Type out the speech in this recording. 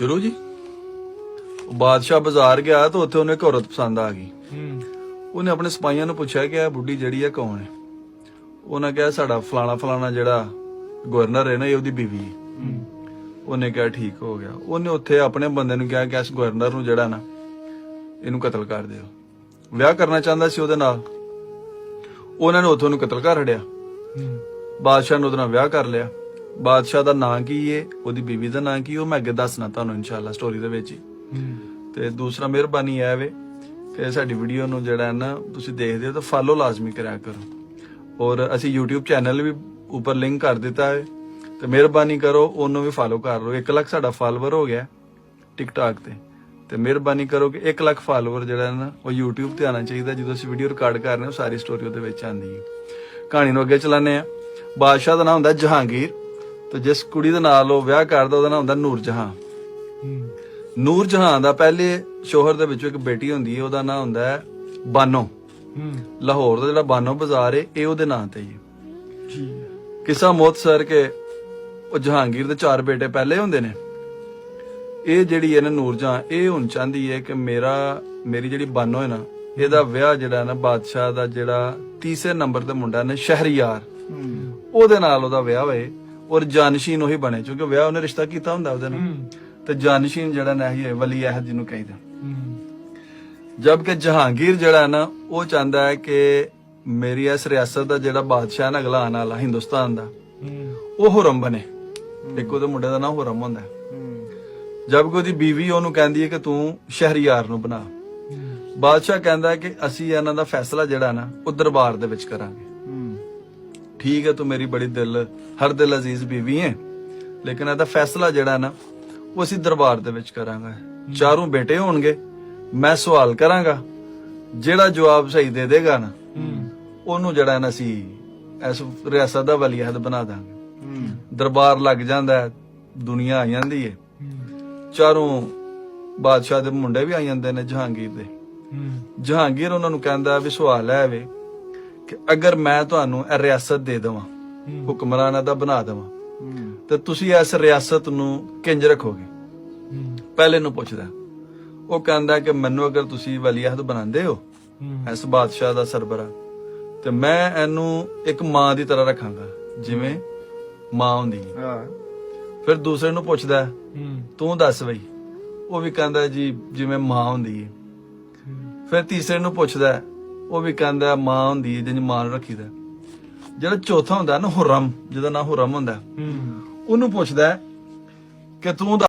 ਸ਼ੁਰੂ ਜੀ। ਉਹ ਬਾਦਸ਼ਾਹ ਬਾਜ਼ਾਰ ਗਿਆ ਤਾਂ ਉੱਥੇ ਉਹਨੂੰ ਇੱਕ ਔਰਤ ਪਸੰਦ ਆ ਗਈ। ਹੂੰ। ਉਹਨੇ ਆਪਣੇ ਸਿਪਾਹੀਆਂ ਨੂੰ ਪੁੱਛਿਆ ਕਿ ਇਹ ਬੁੱਢੀ ਜਿਹੜੀ ਹੈ ਕੌਣ ਹੈ? ਉਹਨਾਂ ਕਿਹਾ ਸਾਡਾ ਫਲਾਣਾ ਫਲਾਣਾ ਜਿਹੜਾ ਗਵਰਨਰ ਹੈ ਨਾ ਇਹ ਉਹਦੀ ਬੀਵੀ ਹੈ। ਉਹਨੇ ਕਿਹਾ ਠੀਕ ਹੋ ਗਿਆ। ਉਹਨੇ ਉੱਥੇ ਆਪਣੇ ਬੰਦੇ ਨੂੰ ਕਿਹਾ ਕਿ ਇਸ ਗਵਰਨਰ ਨੂੰ ਜਿਹੜਾ ਨਾ ਇਹਨੂੰ ਕਤਲ ਕਰ ਦਿਓ। ਵਿਆਹ ਕਰਨਾ ਚਾਹੁੰਦਾ ਸੀ ਉਹਦੇ ਨਾਲ। ਉਹਨਾਂ ਨੇ ਉੱਥੋਂ ਨੂੰ ਕਤਲ ਕਰ ਹੜਿਆ ਹੂੰ। ਬਾਦਸ਼ਾਹ ਨੇ ਉਹਦੇ ਨਾਲ ਵਿਆਹ ਕਰ ਲਿਆ। ਬਾਦਸ਼ਾਹ ਦਾ ਨਾਂ ਕੀ ਏ? ਉਹਦੀ ਬੀਵੀ ਦਾ ਨਾਂ ਕੀ ਉਹ ਮੈਂ ਅੱਗੇ ਦੱਸਣਾ ਤੁਹਾਨੂੰ ਇਨਸ਼ਾਅੱਲਾ ਸਟੋਰੀ ਦੇ ਵਿੱਚ ਹੀ। ਤੇ ਦੂਸਰਾ ਮਿਹਰਬਾਨੀ ਇਹ ਵੇ ਕਿ ਸਾਡੀ ਵੀਡੀਓ ਨੂੰ ਜਿਹੜਾ ਹੈ ਨਾ ਤੁਸੀਂ ਦੇਖਦੇ ਹੋ ਤਾਂ ਫਾਲੋ ਲਾਜ਼ਮੀ ਕਰਿਆ ਕਰੋ। ਔਰ ਅਸੀਂ YouTube ਚੈਨਲ ਵੀ ਉੱਪਰ ਲਿੰਕ ਕਰ ਦਿੱਤਾ ਹੈ ਤੇ ਮਿਹਰਬਾਨੀ ਕਰੋ ਉਹਨੂੰ ਵੀ ਫਾਲੋ ਕਰ ਲਓ। 1 ਲੱਖ ਸਾਡਾ ਫਾਲੋਅਰ ਹੋ ਗਿਆ TikTok ਤੇ। ਤੇ ਮਿਹਰਬਾਨੀ ਕਰੋ ਕਿ 1 ਲੱਖ ਫਾਲੋਅਰ ਜਿਹੜਾ ਹੈ ਨਾ ਉਹ YouTube ਤੇ ਆਣਾ ਚਾਹੀਦਾ। ਜਦੋਂ ਅਸੀਂ ਵੀਡੀਓ ਰਿਕਾਰਡ ਕਰ ਰਹੇ ਹਾਂ ਸਾਰੀ ਸਟੋਰੀ ਉਹਦੇ ਵਿੱਚ ਆਂਦੀ ਹੈ। ਕਹਾਣੀ ਨੂੰ ਅੱਗੇ ਚਲਾਉਂਦੇ ਆ ਬਾਦਸ਼ਾਹ ਦਾ ਨਾਮ ਹੁੰਦਾ ਜਹਾਂਗੀਰ। ਤੇ ਜਿਸ ਕੁੜੀ ਦੇ ਨਾਲ ਉਹ ਵਿਆਹ ਕਰਦਾ ਉਹਦਾ ਨਾਮ ਹੁੰਦਾ ਨੂਰ ਜਹਾਂ ਨੂਰ ਜਹਾਂ ਦਾ ਪਹਿਲੇ ਸ਼ੋਹਰ ਦੇ ਵਿੱਚੋਂ ਇੱਕ ਬੇਟੀ ਹੁੰਦੀ ਹੈ ਉਹਦਾ ਨਾਮ ਹੁੰਦਾ ਹੈ ਬਾਨੋ। ਲਾਹੌਰ ਦਾ ਜਿਹੜਾ ਬਾਨੋ ਬਾਜ਼ਾਰ ਹੈ ਇਹ ਉਹਦੇ ਨਾਂ ਤੇ ਜੀ। ਕਿਸਾ ਮੌਤ ਸਰ ਕੇ ਉਹ ਜਹਾਂਗੀਰ ਦੇ ਚਾਰ ਬੇਟੇ ਪਹਿਲੇ ਹੁੰਦੇ ਨੇ। ਇਹ ਜਿਹੜੀ ਹੈ ਨਾ ਨੂਰ ਜਹਾਂ ਇਹ ਹੁਣ ਚਾਹੁੰਦੀ ਹੈ ਕਿ ਮੇਰਾ ਮੇਰੀ ਜਿਹੜੀ ਬਾਨੋ ਹੈ ਨਾ ਇਹਦਾ ਵਿਆਹ ਜਿਹੜਾ ਨਾ ਬਾਦਸ਼ਾਹ ਦਾ ਜਿਹੜਾ ਤੀਸਰੇ ਨੰਬਰ ਤੇ ਮੁੰਡਾ ਨੇ ਸ਼ਹਿਰੀਆਰ। ਉਹਦੇ ਨਾਲ ਉਹਦਾ ਵਿਆਹ ਹੋਏ। ਔਰ ਜਾਨਸ਼ੀਨ ਉਹੀ ਬਣੇ ਕਿਉਂਕਿ ਵਿਆਹ ਉਹਨੇ ਰਿਸ਼ਤਾ ਕੀਤਾ ਹੁੰਦਾ ਉਹਦੇ ਨਾਲ। ਤੇ ਜਾਨਸ਼ੀਨ ਜਿਹੜਾ ਨਾ ਹੀ ਵਲੀ ਅਹਿਦ ਜਿਹਨੂੰ ਕਹਿੰਦੇ। ਹੂੰ। ਜਦਕਿ ਜਹਾਂਗੀਰ ਜਿਹੜਾ ਨਾ ਉਹ ਚਾਹੁੰਦਾ ਹੈ ਕਿ ਮੇਰੀ ਇਸ ਰਿਆਸਤ ਦਾ ਜਿਹੜਾ ਬਾਦਸ਼ਾਹ ਨਾ ਅਗਲਾ ਆਉਣ ਵਾਲਾ ਹਿੰਦੁਸਤਾਨ ਦਾ ਉਹ ਹੁਰਮ ਬਣੇ। ਇੱਕ ਉਹਦੇ ਮੁੰਡੇ ਦਾ ਨਾਮ ਹੁਰਮ ਹੁੰਦਾ। ਹੈ ਜਦਕਿ ਉਹਦੀ ਬੀਵੀ ਉਹਨੂੰ ਕਹਿੰਦੀ ਹੈ ਕਿ ਤੂੰ ਸ਼ਹਿਰੀਆਰ ਨੂੰ ਬਣਾ। ਬਾਦਸ਼ਾਹ ਕਹਿੰਦਾ ਹੈ ਕਿ ਅਸੀਂ ਇਹਨਾਂ ਦਾ ਫੈਸਲਾ ਜਿਹੜਾ ਨਾ ਉਹ ਦਰਬਾਰ ਦੇ ਵਿੱਚ ਕਰਾਂਗੇ। ਠੀਕ ਹੈ, ਤੂੰ ਮੇਰੀ ਬੜੀ ਦਿਲ, ਹਰ ਦਿਲ ਅਜ਼ੀਜ਼ ਬੀਵੀ ਹੈ। ਲੇਕਿਨ ਇਹਦਾ ਫੈਸਲਾ ਜਿਹੜਾ ਨਾ, ਉਹ ਅਸੀਂ ਦਰਬਾਰ ਦੇ ਵਿੱਚ ਕਰਾਂਗੇ। ਚਾਰੋਂ ਬੇਟੇ ਹੋਣਗੇ, ਮੈਂ ਸਵਾਲ ਕਰਾਂਗਾ, ਜਿਹੜਾ ਜਵਾਬ ਸਹੀ ਦੇ ਦੇਗਾ ਨਾ, ਉਹਨੂੰ ਜਿਹੜਾ ਨਾ ਅਸੀਂ ਇਸ ਰਿਆਸਤ ਦਾ ਵਲੀ ਅਹਿਦ ਬਣਾ ਦਾਂਗੇ। ਦਰਬਾਰ ਲੱਗ ਜਾਂਦਾ ਹੈ, ਦੁਨੀਆ ਆ ਜਾਂਦੀ ਹੈ। ਚਾਰੋਂ ਬਾਦਸ਼ਾਹ ਦੇ ਮੁੰਡੇ ਵੀ ਆ ਜਾਂਦੇ ਨੇ ਜਹਾਂਗੀਰ ਦੇ। ਜਹਾਂਗੀਰ ਉਹਨਾਂ ਨੂੰ ਕਹਿੰਦਾ ਵੀ ਸਵਾਲ ਹੈ ਵੇ ਕਿ ਅਗਰ ਮੈਂ ਤੁਹਾਨੂੰ ਇਹ ਰਿਆਸਤ ਦੇ ਦੇਵਾਂ ਹੁਕਮਰਾਨਾਂ ਦਾ ਬਣਾ ਦੇਵਾਂ ਤੇ ਤੁਸੀਂ ਇਸ ਰਿਆਸਤ ਨੂੰ ਕਿੰਜ ਰੱਖੋਗੇ? ਪਹਿਲੇ ਨੂੰ ਪੁੱਛਦਾ ਉਹ ਕਹਿੰਦਾ ਕਿ ਮੈਨੂੰ ਅਗਰ ਤੁਸੀਂ ਵਲੀ ਅਹਿਦ ਬਣਾਉਂਦੇ ਹੋ ਇਸ ਬਾਦਸ਼ਾਹ ਦਾ ਸਰਬਰਾ ਤੇ ਮੈਂ ਇਹਨੂੰ ਇੱਕ ਮਾਂ ਦੀ ਤਰ੍ਹਾਂ ਰੱਖਾਂਗਾ ਜਿਵੇਂ ਮਾਂ ਹੁੰਦੀ ਹੈ। ਫਿਰ ਦੂਸਰੇ ਨੂੰ ਪੁੱਛਦਾ ਤੂੰ ਦੱਸ ਬਈ। ਉਹ ਵੀ ਕਹਿੰਦਾ ਜੀ ਜਿਵੇਂ ਮਾਂ ਹੁੰਦੀ ਹੈ। ਫਿਰ ਤੀਸਰੇ ਨੂੰ ਪੁੱਛਦਾ ਉਹ ਵੀ ਕਹਿੰਦਾ ਮਾਂ ਹੁੰਦੀ ਹੈ ਮਾਂ ਨੂੰ ਰੱਖੀਦਾ ਜਿਹੜਾ ਚੌਥਾ ਹੁੰਦਾ ਨਾ ਹੁਰਮ ਜਿਹਦਾ ਨਾਮ ਹੁਰਮ ਹੁੰਦਾ ਉਹਨੂੰ ਪੁੱਛਦਾ ਕਿ ਤੂੰ